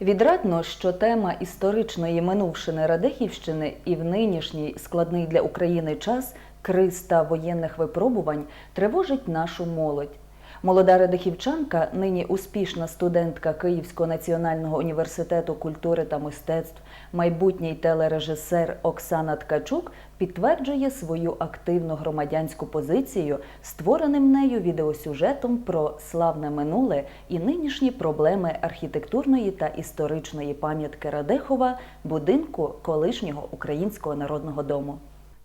Відрадно, що тема історичної минувшини Радехівщини і в нинішній складний для України час криз та воєнних випробувань тривожить нашу молодь. Молода радихівчанка, нині успішна студентка Київського національного університету культури та мистецтв, майбутній телережисер Оксана Ткачук підтверджує свою активну громадянську позицію створеним нею відеосюжетом про славне минуле і нинішні проблеми архітектурної та історичної пам'ятки Радехова, будинку колишнього українського народного дому.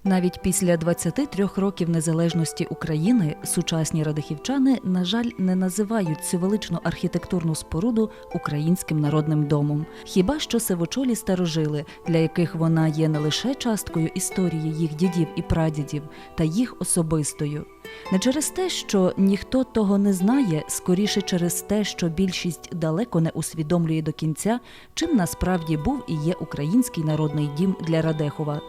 Навіть після 23 років незалежності України сучасні радихівчани, на жаль, не називають цю величну архітектурну споруду українським народним домом. Хіба що сивочолі старожили, для яких вона є не лише часткою історії їх дідів і прадідів, та їх особистою. Не через те, що ніхто того не знає, скоріше через те, що більшість далеко не усвідомлює до кінця, чим насправді був і є український народний дім для Радехова.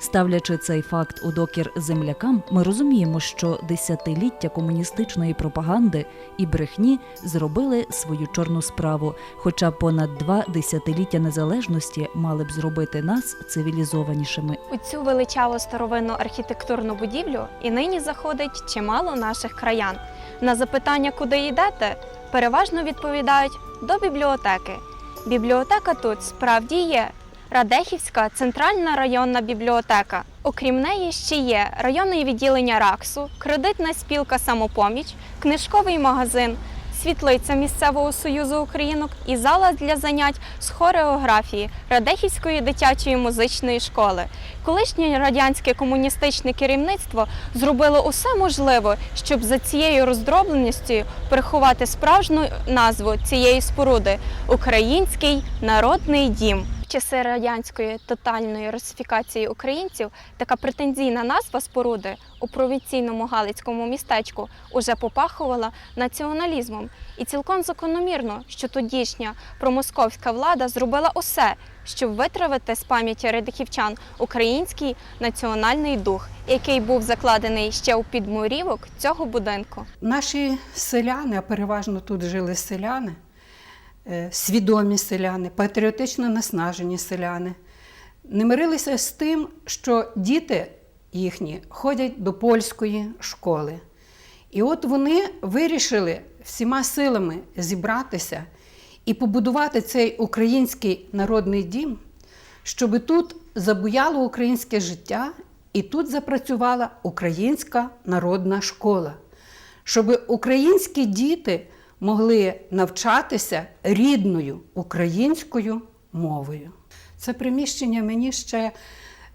Ставлячи цей факт у докір землякам, ми розуміємо, що десятиліття комуністичної пропаганди і брехні зробили свою чорну справу, хоча понад два десятиліття незалежності мали б зробити нас цивілізованішими. У цю величаву старовинну архітектурну будівлю і нині заходить чимало наших краян. На запитання, куди йдете, переважно відповідають до бібліотеки. Бібліотека тут справді є. Радехівська центральна районна бібліотека. Окрім неї, ще є районне відділення РАКСу, кредитна спілка Самопоміч, книжковий магазин, світлиця місцевого союзу українок і зала для занять з хореографії Радехівської дитячої музичної школи. Колишнє радянське комуністичне керівництво зробило усе можливе, щоб за цією роздробленістю приховати справжню назву цієї споруди Український народний дім. Часи радянської тотальної русифікації українців така претензійна назва споруди у провінційному галицькому містечку уже попахувала націоналізмом. І цілком закономірно, що тодішня промосковська влада зробила усе, щоб витравити з пам'яті радихівчан український національний дух, який був закладений ще у підмурівок цього будинку. Наші селяни, а переважно тут жили селяни, свідомі селяни, патріотично наснажені селяни, не мирилися з тим, що діти їхні ходять до польської школи. І от вони вирішили всіма силами зібратися і побудувати цей український народний дім, щоб тут забуяло українське життя і тут запрацювала українська народна школа, щоб українські діти могли навчатися рідною українською мовою. Це приміщення мені ще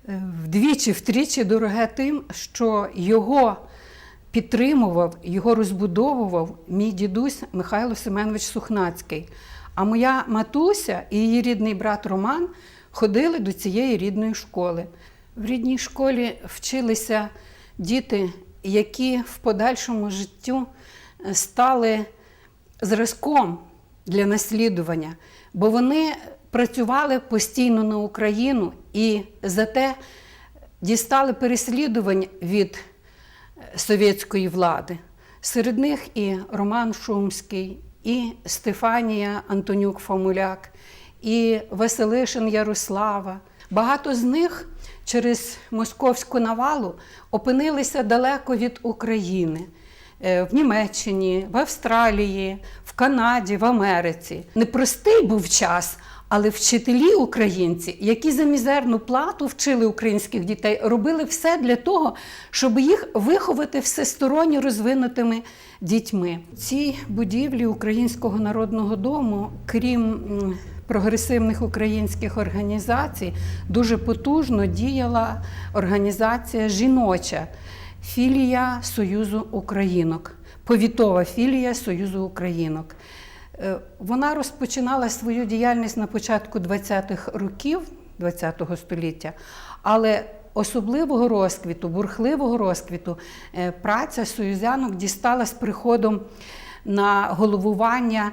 е, вдвічі-втричі дороге тим, що його підтримував, його розбудовував мій дідусь Михайло Семенович Сухнацький. А моя матуся і її рідний брат Роман ходили до цієї рідної школи. В рідній школі вчилися діти, які в подальшому життю е, стали зразком для наслідування, бо вони працювали постійно на Україну і зате дістали переслідувань від е, совєтської влади. Серед них і Роман Шумський, і Стефанія Антонюк Фомуляк, і Василишин Ярослава. Багато з них через московську навалу опинилися далеко від України. Е, В Німеччині, в Австралії, в Канаді, в Америці. Непростий був час, але вчителі українці, які за мізерну плату вчили українських дітей, робили все для того, щоб їх виховати всесторонньо розвинутими дітьми. Ці будівлі Українського народного дому, крім прогресивних українських організацій, дуже потужно діяла організація жіноча. Філія Союзу Українок, повітова філія Союзу Українок. Е, Вона розпочинала свою діяльність на початку 20-х років ХХ століття, але особливого розквіту, бурхливого розквіту е, праця союзянок дістала з приходом на головування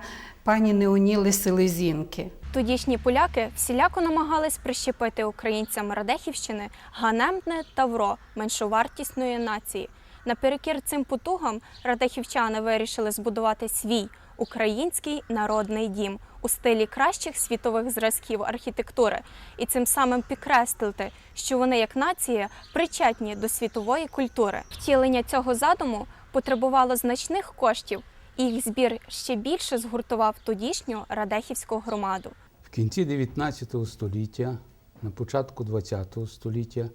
пані Неоніли Селезінки. Тодішні поляки всіляко намагались прищепити українцям Радехівщини ганебне тавро меншовартісної нації. Наперекір цим потугам радехівчани вирішили збудувати свій український народний дім у стилі кращих світових зразків архітектури і цим самим підкреслити, що вони як нація причетні до світової культури. Втілення цього задуму потребувало значних коштів, їх збір ще більше згуртував тодішню радехівську громаду. В кінці 19 століття, на початку 20 століття, е,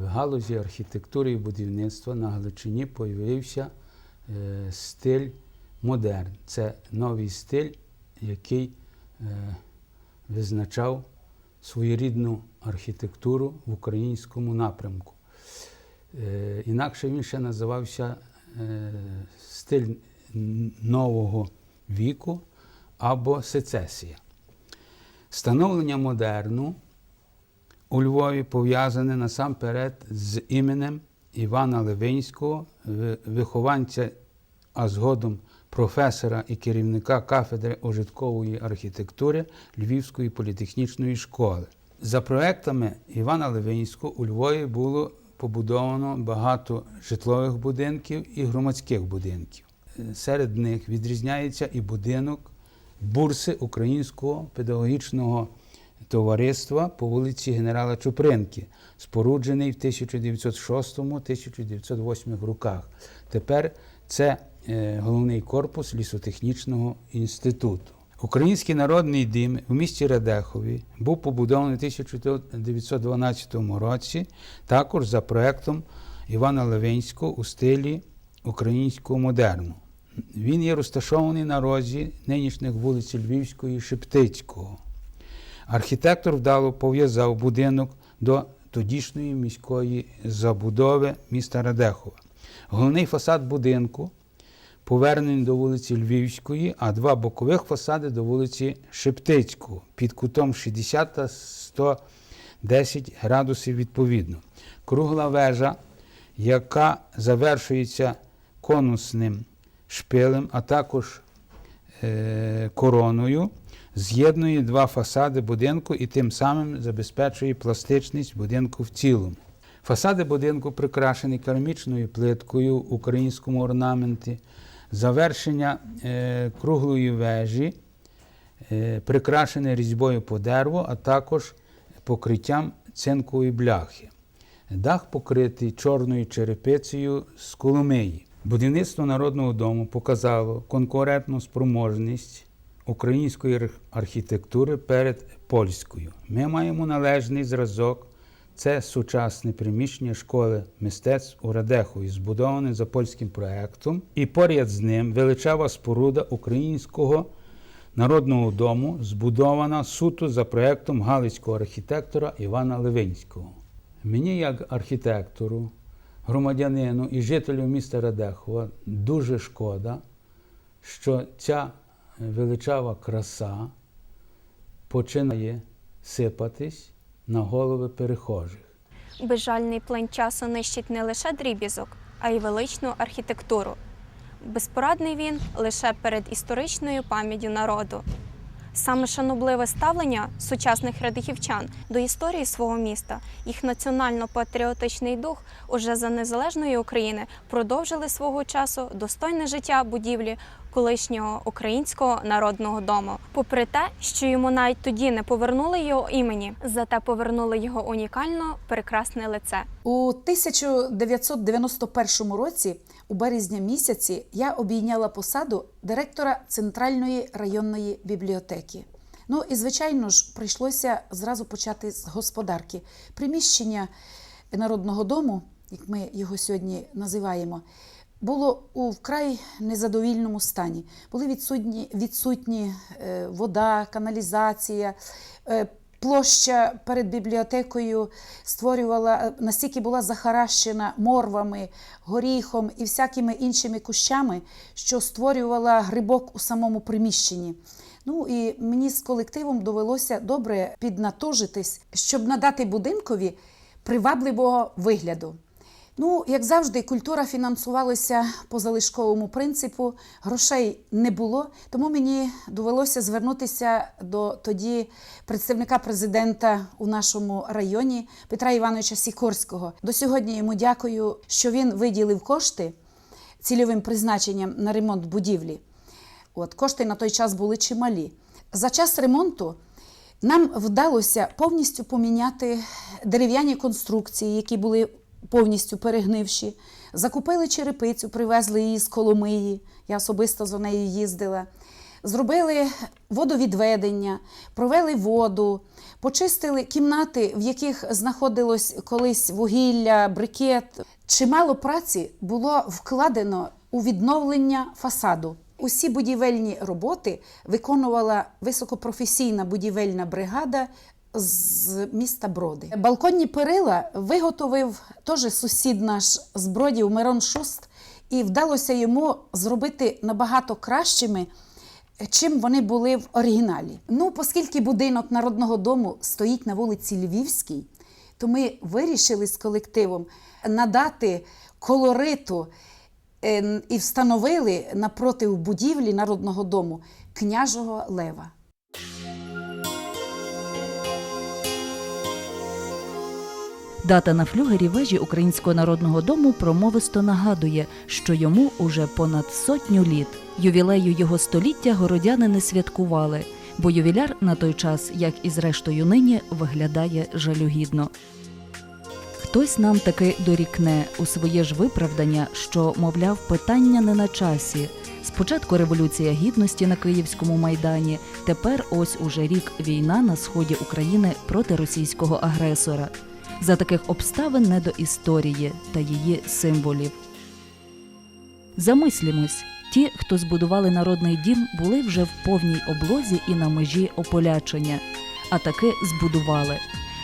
в галузі архітектури і будівництва на Галичині появився е, стиль модерн. Це новий стиль, який е, визначав своєрідну архітектуру в українському напрямку. Інакше він ще називався стиль нового віку або сецесія. Становлення модерну у Львові пов'язане насамперед з іменем Івана Левинського, вихованця, а згодом професора і керівника кафедри ожиткової архітектури Львівської політехнічної школи. За проектами Івана Левинського у Львові було побудовано багато житлових будинків і громадських будинків. Е, Серед них відрізняється і будинок бурси Українського педагогічного товариства по вулиці генерала Чупринки, споруджений в 1906-1908 роках. Тепер це е, головний корпус лісотехнічного інституту. Український народний дім в місті Радехові був побудований у 1912 році, також за проектом Івана Левинського у стилі українського модерну. Він є розташований на розі нинішніх вулиць Львівської і Шептицького. Архітектор вдало пов'язав будинок до тодішньої міської забудови міста Радехова. Головний фасад будинку повернений до вулиці Львівської, а два бокових фасади до вулиці Шептицького під кутом 60 та 110 градусів відповідно. Кругла вежа, яка завершується конусним шпилем, а також е, короною, з'єднує два фасади будинку і тим самим забезпечує пластичність будинку в цілому. Фасади будинку прикрашені керамічною плиткою в українському орнаменті, завершення е, круглої вежі, е, прикрашене різьбою по дереву, а також покриттям цинкової бляхи. Дах покритий чорною черепицею з Коломиї. Будівництво Народного дому показало конкурентну спроможність української архітектури перед польською. Ми маємо належний зразок. Це сучасне приміщення школи мистецтв у Радехові, збудоване за польським проектом, і поряд з ним величава споруда українського народного дому, збудована суто за проектом галицького архітектора Івана Левинського. Мені, як архітектору, громадянину і жителю міста Радехова, дуже шкода, що ця величава краса починає сипатись на голови перехожих. Безжальний плин часу нищить не лише дріб'язок, а й величну архітектуру. Безпорадний він лише перед історичною пам'яттю народу. Саме шанобливе ставлення сучасних радихівчан до історії свого міста, їх національно-патріотичний дух уже за незалежної України продовжили свого часу достойне життя будівлі колишнього українського народного дому. Попри те, що йому навіть тоді не повернули його імені, зате повернули його унікально прекрасне лице. У 1991 році, у березні місяці, я обійняла посаду директора Центральної районної бібліотеки. Ну і звичайно ж, прийшлося зразу почати з господарки. Приміщення Народного дому, як ми його сьогодні називаємо, було у вкрай незадовільному стані. Були відсутні, відсутні е, вода, каналізація. е, Площа перед бібліотекою створювала настільки була захаращена морвами, горіхом і всякими іншими кущами, що створювала грибок у самому приміщенні. Ну і мені з колективом довелося добре піднатужитись, щоб надати будинкові привабливого вигляду. Ну, як завжди, культура фінансувалася по залишковому принципу, грошей не було, тому мені довелося звернутися до тоді представника президента у нашому районі Петра Івановича Сікорського. До сьогодні йому дякую, що він виділив кошти цільовим призначенням на ремонт будівлі. От, кошти на той час були чималі. За час ремонту нам вдалося повністю поміняти дерев'яні конструкції, які були повністю перегнивші. Закупили черепицю, привезли її з Коломиї. Я особисто за нею їздила. Зробили водовідведення, провели воду, почистили кімнати, в яких знаходилось колись вугілля, брикет. Чимало праці було вкладено у відновлення фасаду. Усі будівельні роботи виконувала високопрофесійна будівельна бригада з міста Броди. Балконні перила виготовив теж сусід наш з Бродів Мирон Шуст, і вдалося йому зробити набагато кращими, чим вони були в оригіналі. Ну, оскільки будинок народного дому стоїть на вулиці Львівській, то ми вирішили з колективом надати колориту е, і встановили напроти будівлі народного дому княжого лева. Дата на флюгері вежі Українського народного дому промовисто нагадує, що йому уже понад сотню літ. Ювілею його століття городяни не святкували, бо ювіляр на той час, як і зрештою нині, виглядає жалюгідно. Хтось нам таки дорікне у своє ж виправдання, що, мовляв, питання не на часі. Спочатку революція гідності на Київському майдані, тепер ось уже рік війна на сході України проти російського агресора. За таких обставин не до історії та її символів. Замислімось, ті, хто збудували народний дім, були вже в повній облозі і на межі ополячення, а таки збудували.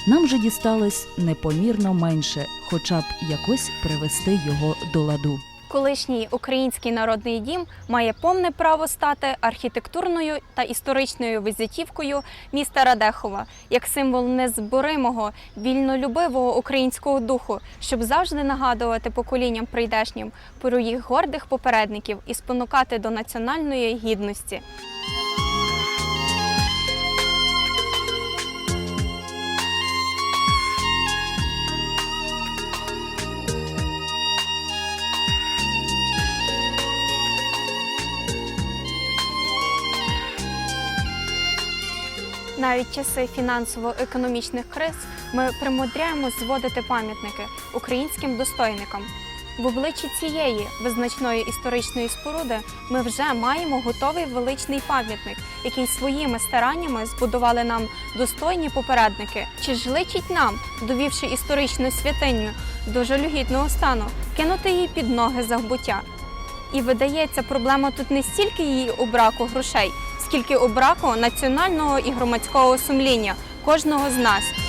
Нам же дісталось непомірно менше, хоча б якось привести його до ладу. Колишній український народний дім має повне право стати архітектурною та історичною візитівкою міста Радехова як символ незборимого вільнолюбивого українського духу, щоб завжди нагадувати поколінням прийдешнім про їх гордих попередників і спонукати до національної гідності. Навіть часи фінансово-економічних криз ми примудряємо зводити пам'ятники українським достойникам. В обличчі цієї визначної історичної споруди ми вже маємо готовий величний пам'ятник, який своїми стараннями збудували нам достойні попередники. Чи ж личить нам, довівши історичну святиню до жалюгідного стану, кинути її під ноги забуття? І видається, проблема тут не стільки її у браку грошей, скільки у браку національного і громадського сумління кожного з нас.